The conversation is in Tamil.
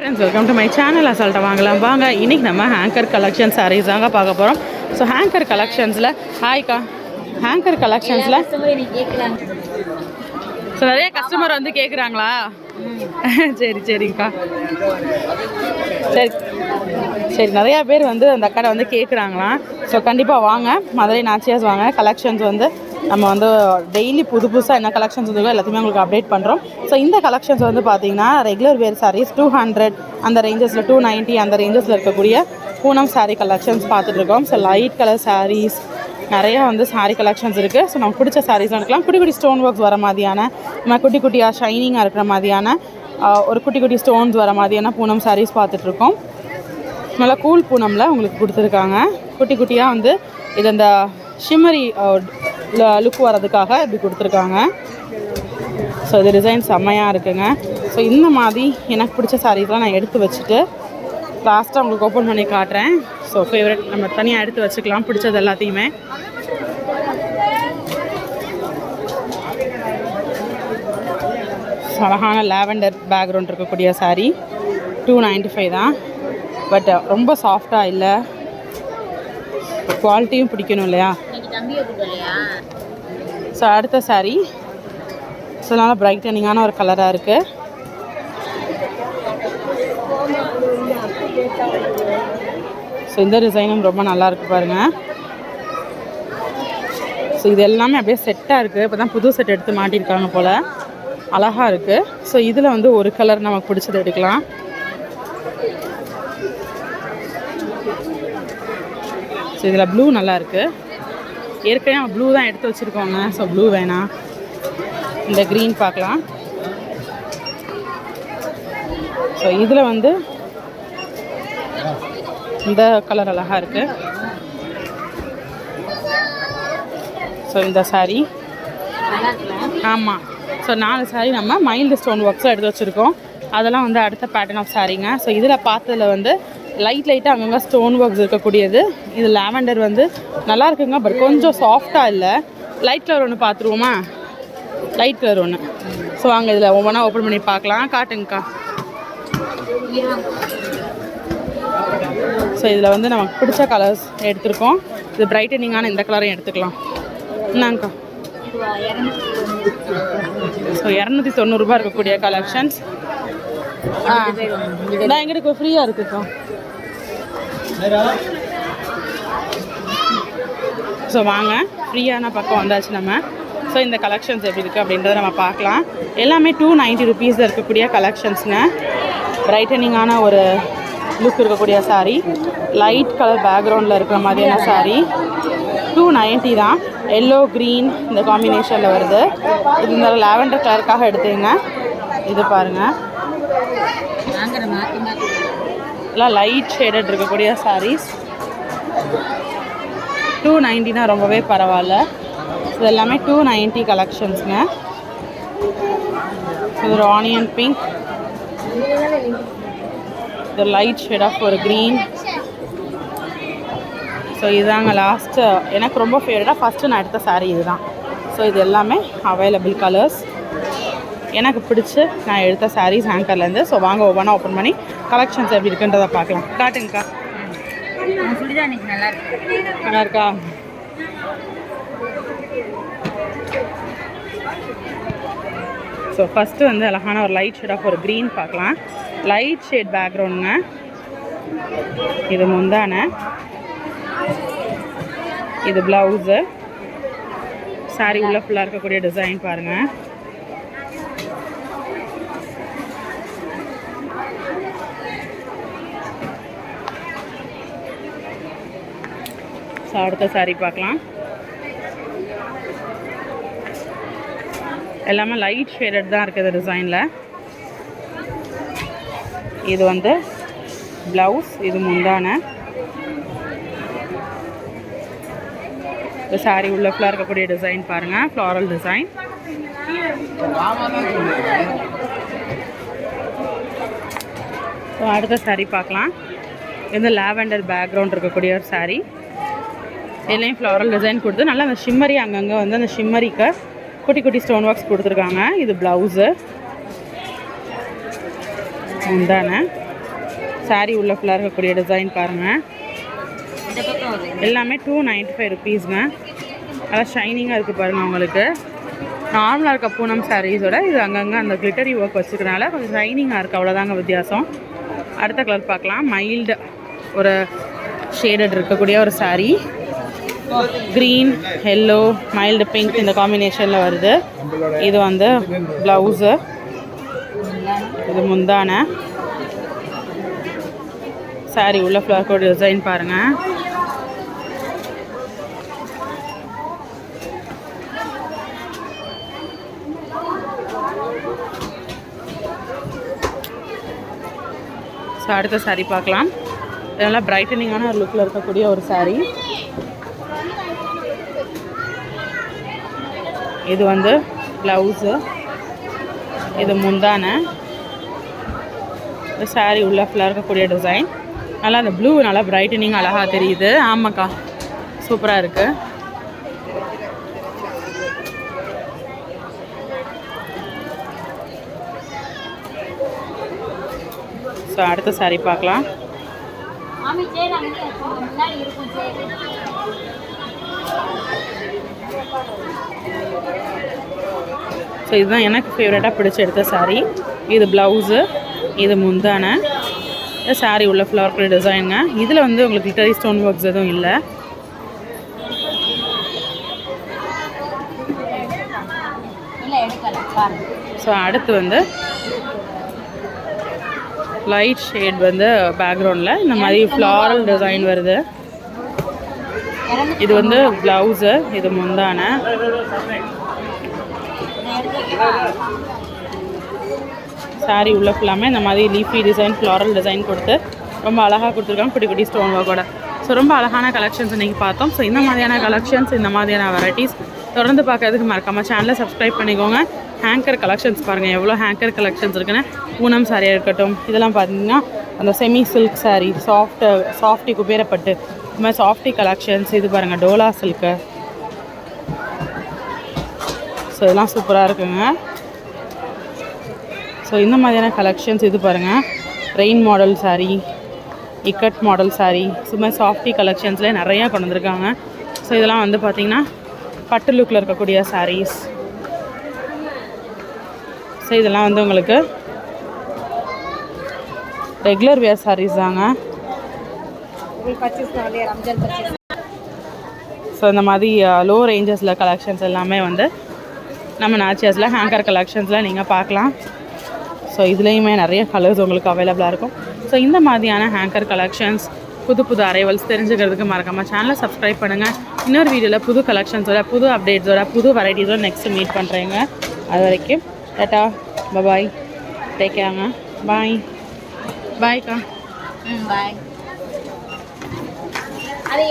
Friends welcome to my channel அசால்ட்டை வாங்கலாம். வாங்க இன்னைக்கு நம்ம ஹேங்கர் கலெக்ஷன் சாரீஸ் தாங்க பார்க்க போகிறோம் ஸோ ஹேங்கர் கலெக்ஷன்ஸில் ஹாய்க்கா ஹேங்கர் கலெக்ஷன்ஸில் ஸோ நிறைய கஸ்டமர் வந்து கேட்குறாங்களா சரி சரிங்கக்கா. சரி. சரி நிறையா பேர் வந்து அந்த அக்கடை வந்து கேட்குறாங்களாம் ஸோ கண்டிப்பாக வாங்க. மதுரை நாச்சியாஸ் வாங்க. கலெக்ஷன்ஸ் வந்து நம்ம வந்து டெய்லி புது புதுசாக என்ன கலெக்ஷன்ஸ் இருக்கோ எல்லாத்தையுமே உங்களுக்கு அப்டேட் பண்ணுறோம் ஸோ இந்த கலெக்ஷன்ஸ் வந்து பார்த்தீங்கன்னா regular wear sarees two hundred அந்த ரேஞ்சஸில் டூ நைன்ட்டி அந்த ரேஞ்சஸில் இருக்கக்கூடிய பூனம் சாரீ கலெக்ஷன்ஸ் பார்த்துட்ருக்கோம் ஸோ லைட் கலர் சாரீஸ் நிறையா வந்து சாரீ கலெக்ஷன்ஸ் இருக்குது ஸோ நம்ம பிடிச்ச சாரீஸ்லாம் எடுக்கலாம். குட்டி குட்டி ஸ்டோன் ஒர்க்ஸ் வர மாதிரியான நம்ம குட்டி குட்டியாக ஷைனிங்காக இருக்கிற மாதிரியான ஒரு குட்டி குட்டி ஸ்டோன்ஸ் வர மாதிரியான பூனம் சாரீஸ் பார்த்துட்ருக்கோம் நல்லா கூல் பூனமில் உங்களுக்கு கொடுத்துருக்காங்க. குட்டி குட்டியாக வந்து இது அந்த ஷிம்மரி லுக் வர்றதுக்காக இப்படி கொடுத்துருக்காங்க. ஸோ இது டிசைன் செம்மையாக இருக்குங்க. ஸோ இந்த மாதிரி எனக்கு பிடிச்ச சாரீஸ்லாம் நான் எடுத்து வச்சுட்டு லாஸ்ட்டாக உங்களுக்கு ஓப்பன் பண்ணி காட்டுறேன். ஸோ ஃபேவரட் நம்ம தனியாக எடுத்து வச்சுக்கலாம் பிடிச்சது எல்லாத்தையுமே. அழகான லாவெண்டர் பேக்ரவுண்ட் இருக்கக்கூடிய சாரீ டூ நைன்டி ஃபைவ் தான். பட் ரொம்ப சாஃப்டாக இல்லை. குவாலிட்டியும் பிடிக்கணும் இல்லையா? ஸோ அடுத்த சாரீ ஸோ நல்லா பிரைட்டனிங்கான ஒரு கலராக இருக்குது ஸோ இந்த டிசைனும் ரொம்ப நல்லா பாருங்கள் ஸோ இது எல்லாமே அப்படியே செட்டாக இருக்குது இப்போ தான் புது செட் எடுத்து மாட்டியிருக்காங்க போல். அழகாக இருக்குது ஸோ இதில் வந்து ஒரு கலர் நமக்கு பிடிச்சது எடுக்கலாம். ஸோ இதில் ப்ளூ நல்லா இருக்குது ஏற்கனவே ப்ளூ தான் எடுத்து வச்சுருக்கோங்க. ஸோ ப்ளூ வேணாம். இந்த க்ரீன் பார்க்கலாம். ஸோ இதில் வந்து இந்த கலர் அழகாக இருக்குது ஸோ இந்த சாரீ ஆமாம் ஸோ நாலு சாரீ நம்ம மைல்டு ஸ்டோன் ஒர்க்ஸும் எடுத்து வச்சுருக்கோம். அதெல்லாம் வந்து அடுத்த பேட்டர்ன் ஆஃப் சாரீங்க ஸோ இதில் பார்த்ததுல வந்து லைட் லைட்டாக அங்கங்கே ஸ்டோன் ஒர்க்ஸ் இருக்கக்கூடியது. இது லாவெண்டர் வந்து நல்லா இருக்குங்க பட் கொஞ்சம் சாஃப்டாக இல்லை. லைட் கலர் ஒன்று பார்த்துருவோமா லைட் கலர் ஒன்று ஸோ வாங்க இதில் ஒவ்வொன்றா ஓப்பன் பண்ணி பார்க்கலாம். காட்டுங்கக்கா. ஸோ இதில் வந்து நமக்கு பிடிச்ச கலர்ஸ் எடுத்திருக்கோம். இது பிரைட்டனிங்கான இந்த கலரையும் எடுத்துக்கலாம். என்னங்கக்கா ஸோ இரநூத்தி தொண்ணூறுரூபா இருக்கக்கூடிய கலெக்ஷன்ஸ் ஆ. நான் எங்கிட்ட ஃப்ரீயாக இருக்குக்கா ஸோ வாங்க. ஃப்ரீயான பக்கம் வந்தாச்சு நம்ம. ஸோ இந்த கலெக்ஷன்ஸ் எப்படி இருக்குது அப்படின்றத நம்ம பார்க்கலாம். எல்லாமே டூ நைன்ட்டி ருபீஸில் இருக்கக்கூடிய கலெக்ஷன்ஸுங்க பிரைட்டனிங்கான ஒரு லுக் இருக்கக்கூடிய சாரீ லைட் கலர் பேக்ரவுண்டில் இருக்கிற மாதிரியான சாரீ டூ நைன்ட்டி தான். எல்லோ க்ரீன் இந்த காம்பினேஷனில் வருது. இது இந்த லாவெண்டர் கலருக்காக எடுத்துங்க. இது பாருங்கள் எல்லாம் லைட் ஷேடட் இருக்கக்கூடிய சாரீஸ் டூ நைன்ட்டினா ரொம்பவே பரவாயில்ல. இது எல்லாமே டூ நைன்ட்டி கலெக்ஷன்ஸுங்க இது ஒரு ஆனியன் பிங்க் இது லைட் ஷேட் ஆஃப் ஒரு க்ரீன் ஸோ இதுதாங்க லாஸ்ட்டு எனக்கு ரொம்ப ஃபேவரட்டாக ஃபஸ்ட்டு நான் எடுத்த சாரீ இதுதான். ஸோ இது எல்லாமே அவைலபிள் கலர்ஸ் எனக்கு பிடிச்சி நான் எடுத்த sarees ஹேங்கர்லேருந்து ஸோ வாங்க ஒவ்வொன்றா ஓப்பன் பண்ணி கலெக்ஷன்ஸ் எப்படி இருக்குன்றதை பார்க்கலாம். காட்டுங்கக்கா. நல்லா இருக்கு. ஸோ ஃபஸ்ட்டு வந்து அழகான ஒரு லைட் ஷேட் ஆஃப் ஒரு க்ரீன் பார்க்கலாம். லைட் ஷேட் பேக்ரவுண்டுங்க இது முந்தான. இது ப்ளவுஸு saree உள்ள ஃபுல்லாக இருக்கக்கூடிய டிசைன் பாருங்கள் ஸோ அடுத்த சாரீ பார்க்கலாம். எல்லாமே லைட் ஷேடட் தான் இருக்குது டிசைனில் இது வந்து ப்ளவுஸ் இது முந்தான. இந்த saree உள்ள ஃபுல்லாக இருக்கக்கூடிய டிசைன் பாருங்கள் ஃப்ளாரல் டிசைன் ஸோ அடுத்த சாரீ பார்க்கலாம். இது லாவெண்டர் பேக்ரவுண்ட் இருக்கக்கூடிய ஒரு சாரீ இதுலேயும் ஃப்ளவரல் டிசைன் கொடுத்து நல்லா அந்த ஷிம்மரி அங்கங்கே வந்து அந்த ஷிம்மரிக்கு குட்டி குட்டி ஸ்டோன் ஒர்க்ஸ் கொடுத்துருக்காங்க. இது ப்ளவுஸு தானே saree உள்ள ஃபுல்லாக இருக்கக்கூடிய டிசைன் பாருங்கள் எல்லாமே டூ நைன்ட்டி ஃபைவ் ருபீஸ்ங்க நல்லா ஷைனிங்காக இருக்குது பாருங்கள் உங்களுக்கு. நார்மலாக இருக்க பூனம் சாரீஸோட இது அங்கங்கே அந்த கிளிட்டரி ஒர்க் வச்சுருக்கனால கொஞ்சம் ஷைனிங்காக இருக்குது அவ்வளோதாங்க வித்தியாசம். அடுத்த கலர் பார்க்கலாம். மைல்டு ஒரு ஷேடட் இருக்கக்கூடிய ஒரு saree green yellow mild pink இந்த காம்பினேஷனில் வருது. இது வந்து ப்ளவுஸு இது முந்தான. சாரி உள்ள ஃப்ளவர் கோட் டிசைன் பாருங்கள் ஸோ அடுத்த சாரி பார்க்கலாம். நல்லா பிரைட்டனிங்கான ஒரு லுக்கில் இருக்கக்கூடிய ஒரு சாரி இது வந்து ப்ளவுஸு இது முந்தான. இந்த சாரீ உள்ள ஃபுல்லாக இருக்கக்கூடிய டிசைன் நல்லா அந்த ப்ளூ நல்லா பிரைட்டனிங் அழகாக தெரியுது. ஆமாக்கா சூப்பராக இருக்குது ஸோ அடுத்த saree பார்க்கலாம். சேர் சேர் ஸோ இதுதான் எனக்கு ஃபேவரட்டாக பிடிச்ச எடுத்த saree. இது ப்ளவுஸு இது முந்தான. saree உள்ள ஃப்ளவர் டிசைனுங்க இதில் வந்து உங்களுக்கு glittering ஸ்டோன் ஒர்க்ஸ் எதுவும் இல்லை. ஸோ அடுத்து வந்து லைட் ஷேட் வந்து பேக்ரவுண்டில் இந்த மாதிரி ஃப்ளாரல் டிசைன் வருது. இது வந்து ப்ளவுஸு இது முந்தான. சாரி உள்ள ஃபுல்லாமே இந்த மாதிரி லீஃபி டிசைன் ஃப்ளாரல் டிசைன் கொடுத்து ரொம்ப அழகாக கொடுத்துருக்காங்க. குட்டி குட்டி ஸ்டோன் கூட ஸோ ரொம்ப அழகான கலெக்ஷன்ஸ் இன்றைக்கி பார்த்தோம். ஸோ இந்த மாதிரியான கலெக்ஷன்ஸ் இந்த மாதிரியான வெரைட்டிஸ் தொடர்ந்து பார்க்கறதுக்கு மறக்காமல் சேனலை சப்ஸ்கிரைப் பண்ணிக்கோங்க. ஹேங்கர் கலெக்ஷன்ஸ் பாருங்கள் எவ்வளோ ஹேங்கர் கலெக்ஷன்ஸ் இருக்குன்னு. பூனம் சாரியாக இருக்கட்டும் இதெல்லாம் பார்த்தீங்கன்னா அந்த semi silk saree soft softy குபேரப்பட்டு இது மாதிரி சாஃப்டி கலெக்ஷன்ஸ் இது பாருங்கள் டோலா சில்க்கு ஸோ இதெல்லாம் சூப்பராக இருக்குங்க. ஸோ இந்த மாதிரியான கலெக்ஷன்ஸ் இது பாருங்கள் rain model saree ikat model saree சும்மா சாஃப்டி கலெக்ஷன்ஸில் நிறையா கொண்டு வந்திருக்காங்க. ஸோ இதெல்லாம் வந்து பார்த்திங்கன்னா பட்டு லுக்கில் இருக்கக்கூடிய சாரீஸ் ஸோ இதெல்லாம் வந்து உங்களுக்கு ரெகுலர் வேர் சாரீஸ் தாங்க. ஸோ இந்த மாதிரி லோ ரேஞ்சஸில் கலெக்ஷன்ஸ் எல்லாமே வந்து நம்ம நாச்சியாஸில் ஹேங்கர் கலெக்ஷன்ஸில் நீங்கள் பார்க்கலாம். ஸோ இதுலேயுமே நிறைய கலர்ஸ் உங்களுக்கு அவைலபிளாக இருக்கும். ஸோ இந்த மாதிரியான ஹேங்கர் கலெக்ஷன்ஸ் புது புது அரைவல்ஸ் தெரிஞ்சுக்கிறதுக்கு மறக்காமல் சேனலை சப்ஸ்கிரைப் பண்ணுங்கள் இன்னொரு வீடியோவில் புது கலெக்ஷன்ஸோட புது அப்டேட்ஸோட புது வெரைட்டிஸோட நெக்ஸ்ட் மீட் பண்ணுறேங்க அது வரைக்கும் டேட்டா பபாய் டேக் கேங்க பாய் பாய்க்கா ம் பாய் அது